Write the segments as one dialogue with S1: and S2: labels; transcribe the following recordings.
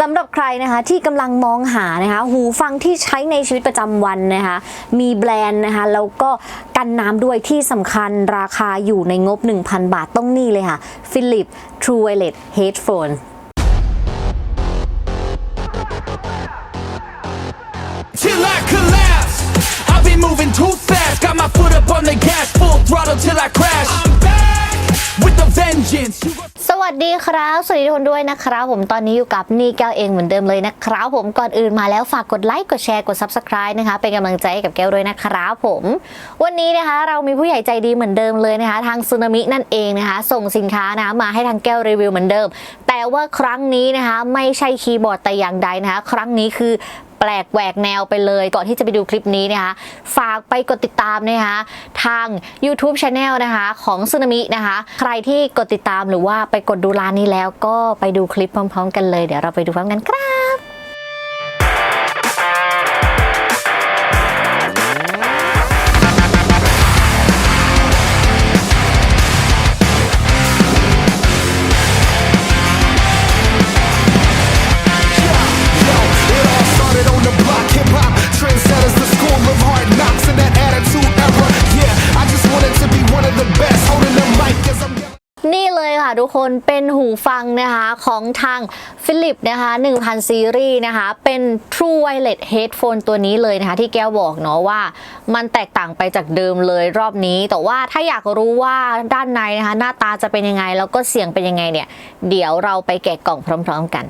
S1: สำหรับใครนะคะที่กำลังมองหานะคะหูฟังที่ใช้ในชีวิตประจำวันนะคะมีแบรนด์นะคะแล้วก็กันน้ำด้วยที่สำคัญราคาอยู่ในงบ 1,000 บาทต้องนี่เลยค่ะ Philip True Wireless Headphone สวัสดีครับ สวัสดีทุกคนด้วยนะครับ ผมตอนนี้อยู่กับนี่แก้วเองเหมือนเดิมเลยนะครับผมก่อนอื่นมาแล้วฝากกดไลค์กดแชร์กด Subscribe นะคะ เป็นกำลังใจให้กับแก้วด้วยนะครับผม วันนี้นะคะเรามีผู้ใหญ่ใจดีเหมือนเดิมเลยนะคะ ทางซูนามินั่นเองนะคะ ส่งสินค้านะคะมาให้ทางแก้วรีวิวเหมือนเดิม แต่ว่าครั้งนี้นะคะไม่ใช่คีย์บอร์ดแต่อย่างใดนะคะ ครั้งนี้คือ แปลกแหวกแนวไปเลย ก่อนที่จะไปดูคลิปนี้นะคะฝากไปกดติดตามนะคะทาง YouTube Channel นะคะของซึนามินะคะ ใครที่กดติดตามหรือว่าไปกดดูร้านนี้แล้วก็ไปดูคลิปพร้อม ๆ กันเลย เดี๋ยวเราไปดูพร้อมกันครับ ค่ะทุกคนเป็นหูฟังนะคะของทางฟิลิปนะคะ1000 ซีรีส์นะคะ เป็น True Wireless Headphone ตัวนี้เลยนะคะ ที่แก้วบอกเนาะว่า มันแตกต่างไปจากเดิมเลยรอบนี้ แต่ว่าถ้าอยากรู้ว่าด้านในนะคะ หน้าตาจะเป็นยังไง แล้วก็เสียงเป็นยังไงเนี่ย เดี๋ยวเราไปแกะกล่องพร้อม ๆ กัน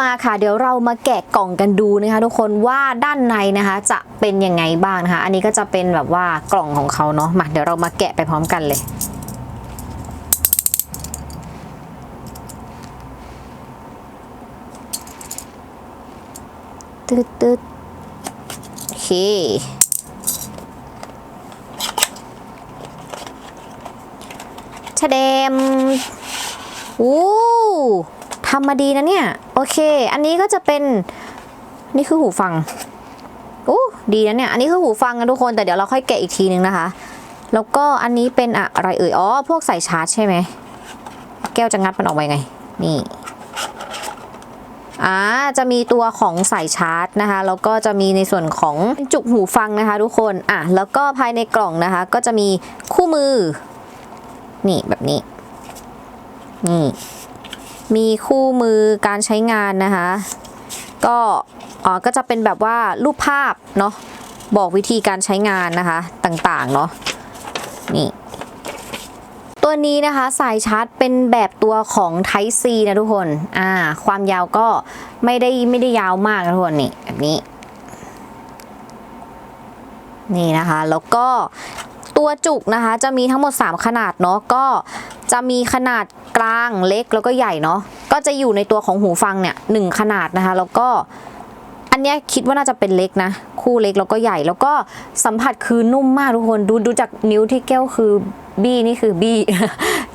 S1: มาค่ะเดี๋ยวเรามาแกะกล่องกันดูนะคะทุกคนว่าด้านในนะคะจะเป็นยังไงบ้างนะคะ อันนี้ก็จะเป็นแบบว่ากล่องของเขาเนาะมาเดี๋ยวเรามาแกะไปพร้อมกันเลย ตึ๊ดตึ๊ดโอเคชะเดมอู้ทำมาดีนะเนี่ย โอเค อันนี้ก็จะเป็น นี่คือหูฟังอู้ดีนะเนี่ย อันนี้คือหูฟังนะทุกคน แต่เดี๋ยวเราค่อยแกะอีกทีนึงนะคะ แล้วก็อันนี้เป็นอะไรเอ่ย อ๋อ พวกใส่ชาร์จใช่ไหม แก้วจะงัดมันออกไปไง นี่ อ่าจะมีตัวของสายชาร์จนะคะแล้วก็จะมีในส่วนของจุกหูฟังนะคะ ทุกคนอะแล้วก็ภายในกล่องนะคะ ก็จะมีคู่มือ นี่แบบนี้นี่มีคู่มือการใช้งานนะคะ ก็อ๋อก็จะเป็นแบบว่ารูปภาพเนาะบอกวิธีการใช้งานนะคะต่างๆเนาะนี่ ตัวนี้นะคะสายชาร์จเป็นแบบตัวของ Type C นะทุกคนอ่าความยาวก็ไม่ได้ไม่ได้ยาวมากนะทุกคนนี่แบบนี้ นี่นะคะ แล้วก็ตัวจุกนะคะ จะมีทั้งหมด 3 ขนาดเนาะก็จะมีขนาดกลางเล็กแล้วก็ใหญ่เนาะก็จะอยู่ในตัวของหูฟังเนี่ยหนึ่งขนาดนะคะ แล้วก็อันนี้คิดว่าน่าจะเป็นเล็กนะ คู่เล็กแล้วก็ใหญ่แล้วก็สัมผัสคือนุ่มมากทุกคนดูดูจากนิ้วที่แก้วคือ บี้นี่คือบี้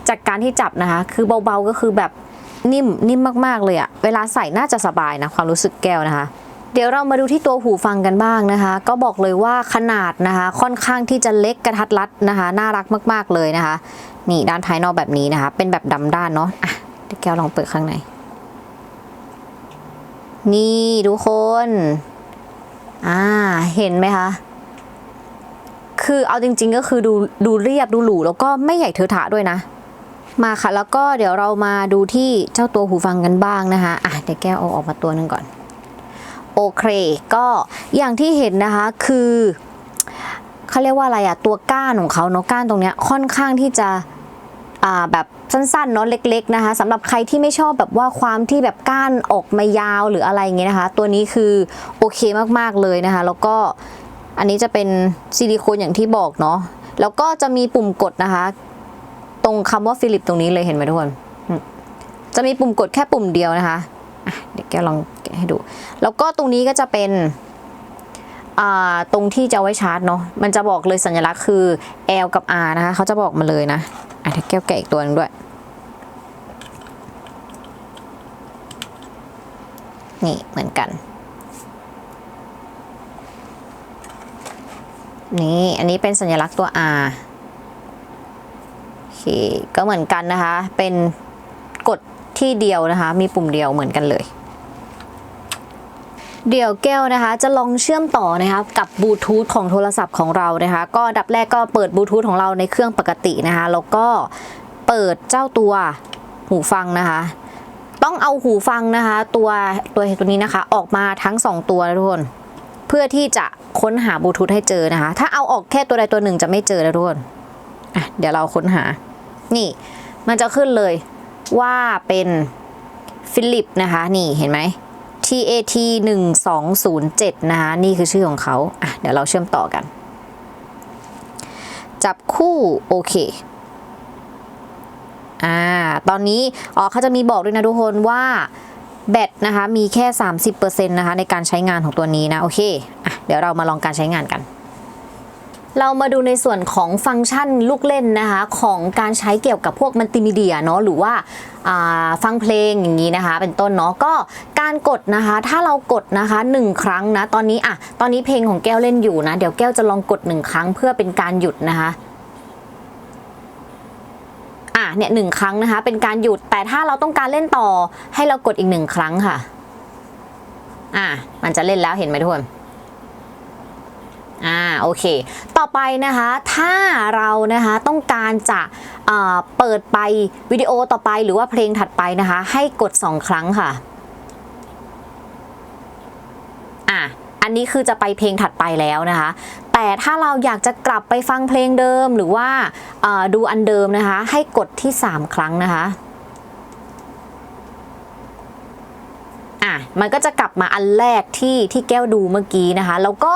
S1: จากการที่จับนะคะ คือเบาๆก็คือแบบนิ่มนิ่มมากๆเลยอะเวลาใส่น่าจะสบายนะความรู้สึกแก้วนะคะ เดี๋ยวเรามาดูที่ตัวหูฟังกันบ้างนะคะ ก็บอกเลยว่าขนาดนะคะ ค่อนข้างที่จะเล็กกระทัดรัดนะคะ น่ารักมากๆเลยนะคะ นี่ด้านภายนอกแบบนี้นะคะ เป็นแบบดำด้านเนาะอะเดี๋ยวแก้วลองเปิดข้างใน นี่ทุกคน อ่า เห็นไหมคะ คือเอาจริง ๆ ก็คือดูดูเรียบดูหรูแล้วก็ไม่ใหญ่เทอะทะด้วยนะ มาค่ะแล้วก็เดี๋ยวเรามาดูที่เจ้าตัวหูฟังกันบ้างนะคะอะเดี๋ยวแก้วเอาออกมาตัวหนึงก่อน โอเคก็อย่างที่เห็นนะคะคือเขาเรียกว่าอะไรอะตัวก้านของเขาเนาะก้านตรงเนี้ยค่อนข้างที่จะอ่าแบบสั้นๆเนาะเล็ก ๆนะคะสำหรับใครที่ไม่ชอบแบบว่าความที่แบบก้านออกมายาวหรืออะไรอย่างเงี้ยนะคะ ตัวนี้คือโอเคมากๆเลยนะคะ แล้วก็ อันนี้จะเป็นซิลิโคนอย่างที่บอกเนาะแล้วก็จะมีปุ่มกดนะคะ ตรงคำว่าฟิลิปตรงนี้เลยเห็นไหมทุกคนจะมีปุ่มกดแค่ปุ่มเดียวนะคะเดี๋ยวแกลองแกให้ดู แล้วก็ตรงนี้ก็จะเป็นตรงที่จะไว้ชาร์จเนาะมันจะบอกเลยสัญลักษณ์คือ L กับ R นะคะเขาจะบอกมาเลยนะอะเดี๋ยวแก้วแกะอีกตัวหนึงด้วย นี่เหมือนกัน นี่อันนี้เป็นสัญลักษณ์ตัว R โอเคก็เหมือนกันนะคะ เป็นกดที่เดียวนะคะ มีปุ่มเดียวเหมือนกันเลย เดี๋ยวแก้วนะคะ จะลองเชื่อมต่อนะคะกับบลูทูธของโทรศัพท์ของเรานะคะ ก็ดับแรกก็เปิดบลูทูธของเราในเครื่องปกตินะคะ แล้วก็เปิดเจ้าตัวหูฟังนะคะ ต้องเอาหูฟังนะคะ ตัวตัวตัวนี้นะคะ ออกมาทั้งสองตัวนะทุกคน พื่อที่จะค้นหาบลูทูธให้เจอนะคะ ถ้าเอาออกแค่ตัวใดตัวหนึ่งจะไม่เจอนะทุกคนอะเดี๋ยวเราค้นหา นี่ มันจะขึ้นเลยว่าเป็นฟิลิปนะคะ นี่เห็นไหม TAT 1207นะคะ นี่คือชื่อของเขาอะเดี๋ยวเราเชื่อมต่อกัน จับคู่โอเคอ่าตอนนี้อ๋อเขาจะมีบอกด้วยนะทุกคนว่า แบตนะคะมีแค่ 30%นะคะในการใช้งานของตัวนี้นะโอเคอะเดี๋ยวเรามาลองการใช้งานกัน เรามาดูในส่วนของฟังก์ชันลูกเล่นนะคะของการใช้เกี่ยวกับพวกมัลติมีเดียเนาะหรือว่าาฟังเพลงอย่างนี้นะคะ เป็นต้นเนาะก็การกดนะคะ ถ้าเรากดนะคะหนึ่งครั้งนะตอนนี้อะตอนนี้เพลงของแก้วเล่นอยู่นะ เดี๋ยวแก้วจะลองกดหนึ่งครั้งเพื่อเป็นการหยุดนะคะ เนี่ยหนึ่งครั้งนะคะ เป็นการหยุดแต่ถ้าเราต้องการเล่นต่อให้เรากดอีกหนึ่งครั้งค่ะ อะมันจะเล่นแล้วเห็นไหมทุกคนอ่าโอเค ต่อไปนะคะถ้าเรานะคะต้องการจะเอ่อเปิดไปวิดีโอต่อไปหรือว่าเพลงถัดไปนะคะ ให้กด 2 ครั้งค่ะอะอันนี้คือจะไปเพลงถัดไปแล้วนะคะ แต่ถ้าเราอยากจะกลับไปฟังเพลงเดิมหรือว่าดูอันเดิมนะคะ ให้กดที่ 3 ครั้งนะคะ อะ มันก็จะกลับมาอันแรกที่ที่แก้วดูเมื่อกี้นะคะ แล้วก็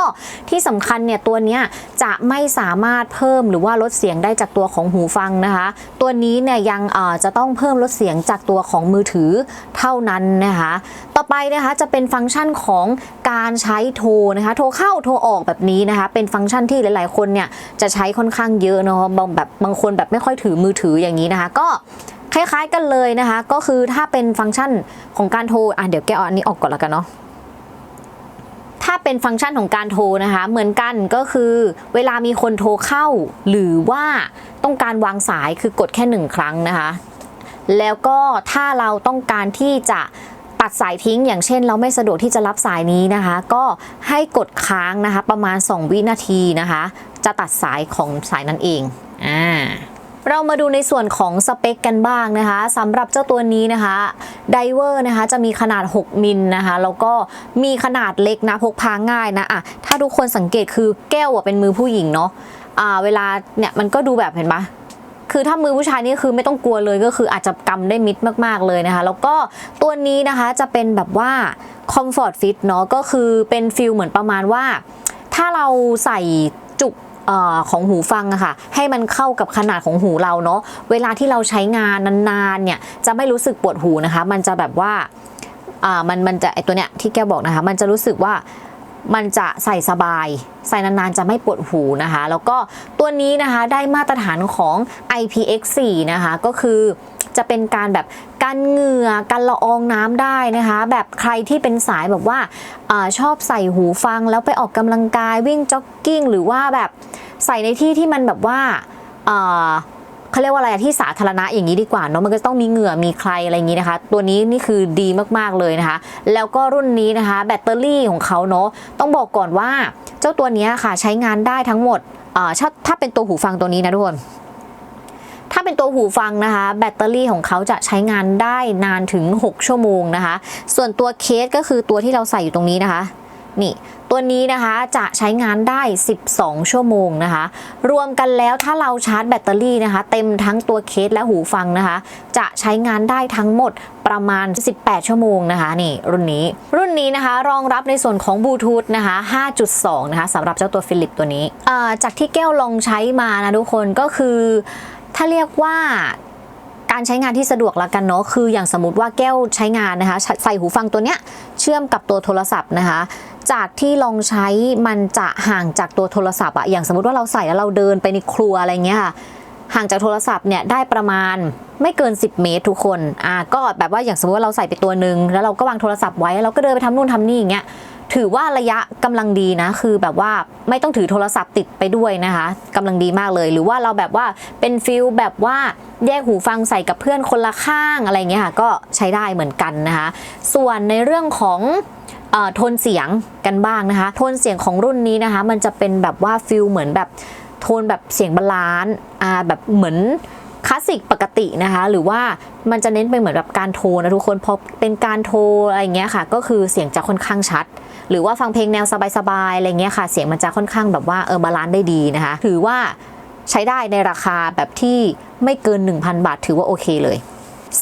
S1: ที่สำคัญเนี่ยตัวเนี้ยจะไม่สามารถเพิ่มหรือว่าลดเสียงได้จากตัวของหูฟังนะคะ ตัวนี้เนี่ยยังจะต้องเพิ่มลดเสียงจากตัวของมือถือเท่านั้นนะคะ ต่อไปนะคะจะเป็นฟังก์ชันของการใช้โทรนะคะ โทรเข้าโทรออกแบบนี้นะคะ เป็นฟังก์ชันที่หลาย ๆ คนเนี่ยจะใช้ค่อนข้างเยอะเนาะบางแบบบางคนแบบไม่ค่อยถือมือถืออย่างนี้นะคะ ก็ คล้ายๆกันเลยนะคะ ก็คือถ้าเป็นฟังก์ชันของการโทรอะเดี๋ยวแกเอาอันนี้ออกก่อนล้วกันเนาะถ้าเป็นฟังก์ชันของการโทรนะคะ เหมือนกันก็คือเวลามีคนโทรเข้า หรือว่าต้องการวางสายคือกดแค่หนึ่งครั้งนะคะ แล้วก็ถ้าเราต้องการที่จะตัดสายทิ้ง อย่างเช่น เราไม่สะดวกที่จะรับสายนี้นะคะ ก็ให้กดค้างนะคะ ประมาณ 2 วินาทีนะคะ จะตัดสายของสายนั้นเองอ่า เรามาดูในส่วนของสเปคกันบ้างนะคะสำหรับเจ้าตัวนี้นะคะไดเวอร์นะคะจะมีขนาด 6 มิลนะคะ แล้วก็มีขนาดเล็กนะพกพาง่ายนะอะถ้าทุกคนสังเกตคือแก้วเป็นมือผู้หญิงเนาะอ่าเวลาเนี่ยมันก็ดูแบบเห็นปะคือถ้ามือผู้ชายนี่คือไม่ต้องกลัวเลยก็คืออาจจะกำได้มิดมากๆเลยนะคะ แล้วก็ตัวนี้นะคะจะเป็นแบบว่า Comfort Fit เนาะก็คือเป็นฟิลเหมือนประมาณว่า ถ้าเราใส่จุก ออของหูฟังอะค่ะ ให้มันเข้ากับขนาดของหูเราเนาะเวลาที่เราใช้งานนานๆเนี่ยจะไม่รู้สึกปวดหูนะคะ มันจะแบบว่าอ่ามันมันจะไอตัวเนี้ยที่แกบอกนะคะ มันจะรู้สึกว่ามันจะใส่สบาย ใส่นานๆจะไม่ปวดหูนะคะ แล้วก็ตัวนี้นะคะได้มาตรฐานของ IPX4 นะคะก็คือจะเป็นการแบบกันเหงื่อกันละอองน้ำได้นะคะ แบบใครที่เป็นสายแบบว่าอาชอบใส่หูฟังแล้วไปออกกำลังกายวิ่งจ็อกกิ้งหรือว่าแบบ ใส่ในที่ที่มันแบบว่าเขาเรียกว่าอะไรที่สาธารณะอย่างนี้ดีกว่าเนาะมันก็ต้องมีเหงื่อมีใครอะไรอย่างนี้นะคะ ตัวนี้นี่คือดีมากๆเลยนะคะ แล้วก็รุ่นนี้นะคะ แบตเตอรี่ของเขาเนาะต้องบอกก่อนว่า เจ้าตัวนี้ค่ะใช้งานได้ทั้งหมดอ่าถ้าถ้าเป็นตัวหูฟังตัวนี้นะทุกคนถ้าเป็นตัวหูฟังนะคะ แบตเตอรี่ของเขาจะใช้งานได้นานถึง 6 ชั่วโมงนะคะ ส่วนตัวเคสก็คือตัวที่เราใส่อยู่ตรงนี้นะคะ นี่ตัวนี้นะคะจะใช้งานได้ 12 ชั่วโมงนะคะ รวมกันแล้วถ้าเราชาร์จแบตเตอรี่นะคะ เต็มทั้งตัวเคสและหูฟังนะคะ จะใช้งานได้ทั้งหมดประมาณ 18 ชั่วโมงนะคะนี่รุ่นนี้ รุ่นนี้นะคะรองรับในส่วนของบลูทูธนะคะ 5.2 นะคะสำหรับเจ้าตัวฟิลิปตัวนี้ จากที่แก้วลองใช้มานะทุกคนก็คือถ้าเรียกว่าการใช้งานที่สะดวกละกันเนาะคืออย่างสมมติว่าแก้วใช้งานนะคะ ใส่หูฟังตัวเนี้ยเชื่อมกับตัวโทรศัพท์นะคะ จากที่ลองใช้มันจะห่างจากตัวโทรศัพท์อะอย่างสมมติว่าเราใส่แล้วเราเดินไปในครัวอะไรเงี้ยค่ะห่างจากโทรศัพท์เนี่ยได้ประมาณไม่เกิน 10 เมตรทุกคนอ่าก็แบบว่าอย่างสมมติว่าเราใส่ไปตัวหนึ่งแล้วเราก็วางโทรศัพท์ไว้แล้วเราก็เดินไปทำนู่นทำนี่อย่างเงี้ยถือว่าระยะกำลังดีนะ คือแบบว่าไม่ต้องถือโทรศัพท์ติดไปด้วยนะคะกำลังดีมากเลย หรือว่าเราแบบว่าเป็นฟิลแบบว่าแยกหูฟังใส่กับเพื่อนคนละข้างอะไรเงี้ยค่ะก็ใช้ได้เหมือนกันนะคะ ส่วนในเรื่องของ โทนเสียงกันบ้างนะคะ โทนเสียงของรุ่นนี้นะคะ มันจะเป็นแบบว่าฟิลเหมือนแบบโทนแบบเสียงบาลานซ์อ่าแบบเหมือนคลาสสิกปกตินะคะ หรือว่ามันจะเน้นไปเหมือนแบบการโทนนะทุกคนพอเป็นการโทนอะไรเงี้ยค่ะ ก็คือเสียงจะค่อนข้างชัด หรือว่าฟังเพลงแนวสบายๆอะไรเงี้ยค่ะ เสียงมันจะค่อนข้างแบบว่าเออบาลานซ์ได้ดีนะคะ ถือว่าใช้ได้ในราคาแบบที่ไม่เกิน 1,000 บาท ถือว่าโอเคเลย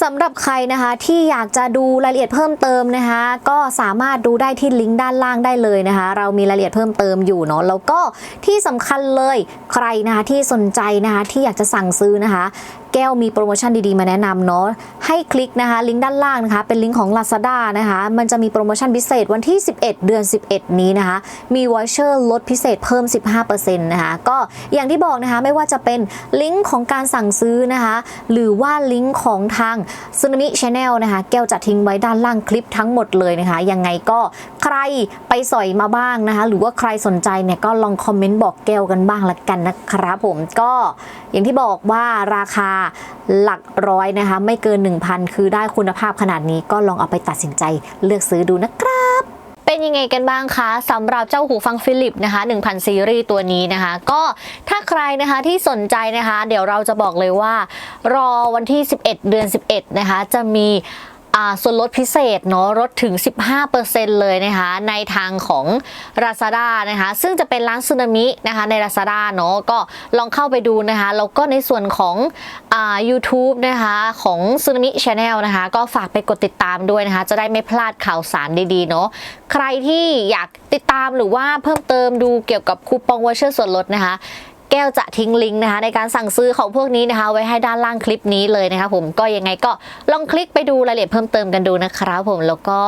S1: สำหรับใครนะคะที่อยากจะดูรายละเอียดเพิ่มเติมนะคะ ก็สามารถดูได้ที่ลิงก์ด้านล่างได้เลยนะคะ เรามีรายละเอียดเพิ่มเติมอยู่เนาะแล้วก็ที่สำคัญเลยใครนะคะที่สนใจนะคะที่อยากจะสั่งซื้อนะคะ แก้วมีโปรโมชั่นดีๆมาแนะนำเนาะให้คลิกนะคะ ลิงก์ด้านล่างนะคะ เป็นลิงก์ของ Lazada นะคะ มันจะมีโปรโมชั่นพิเศษวันที่ 11 เดือน 11 นี้นะคะ มีวอชเชอร์ลดพิเศษเพิ่ม 15%นะคะก็อย่างที่บอกนะคะไม่ว่าจะเป็นลิงก์ของการสั่งซื้อนะคะ หรือว่าลิงก์ของทางซึนามิชาแนลนะคะแก้วจะทิ้งไว้ด้านล่างคลิปทั้งหมดเลยนะคะ ยังไงก็ใครไปสอยมาบ้างนะคะ หรือว่าใครสนใจเนี่ยก็ลองคอมเมนต์บอกแก้วกันบ้างละกันนะครับผมก็อย่างที่บอกว่าราคาหลักร้อยนะคะ ไม่เกิน 1,000 คือได้คุณภาพขนาดนี้ก็ลองเอาไปตัดสินใจเลือกซื้อดูนะครับ เป็นยังไงกันบ้างคะสำหรับเจ้าหูฟังฟิลิปนะคะ1000 ซีรีส์ตัวนี้นะคะ ก็ถ้าใครนะคะที่สนใจนะคะ เดี๋ยวเราจะบอกเลยว่า รอวันที่ 11 เดือน 11 นะคะ จะมี ส่วนลดพิเศษเนาะลดถึง 15%เลยนะคะในทางของ Lazada นะคะซึ่งจะเป็นร้านซึนามินะคะใน Lazada เนาะก็ลองเข้าไปดูนะคะแล้วก็ในส่วนของอ่า u t u b e นะคะของซึนามิ Channel นะคะก็ฝากไปกดติดตามด้วยนะคะจะได้ไม่พลาดข่าวสารดีๆเนาะใครที่อยากติดตามหรือว่าเพิ่มเติมดูเกี่ยวกับคูปองวอเชอร์ส่วนลดนะคะ ก้วจะทิ้งลิงก์นะคะในการสั่งซื้อของพวกนี้นะคะ ไว้ให้ด้านล่างคลิปนี้เลยนะคะผมก็ยังไงก็ลองคลิกไปดูรายละเอียดเพิ่มเติมกันดูนะครับผมแล้วก็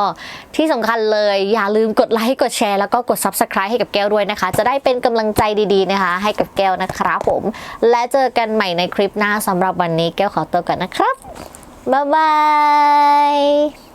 S1: ที่สำคัญเลยอย่าลืมกดไลค์กดแชร์แล้วก็กด Subscribe ให้กับแก้วด้วยนะคะ จะได้เป็นกำลังใจดีๆนะคะ ให้กับแก้วนะครับผม และเจอกันใหม่ในคลิปหน้าสำหรับวันนี้แก้วขอตัวก่อนนะครับบ๊ายบาย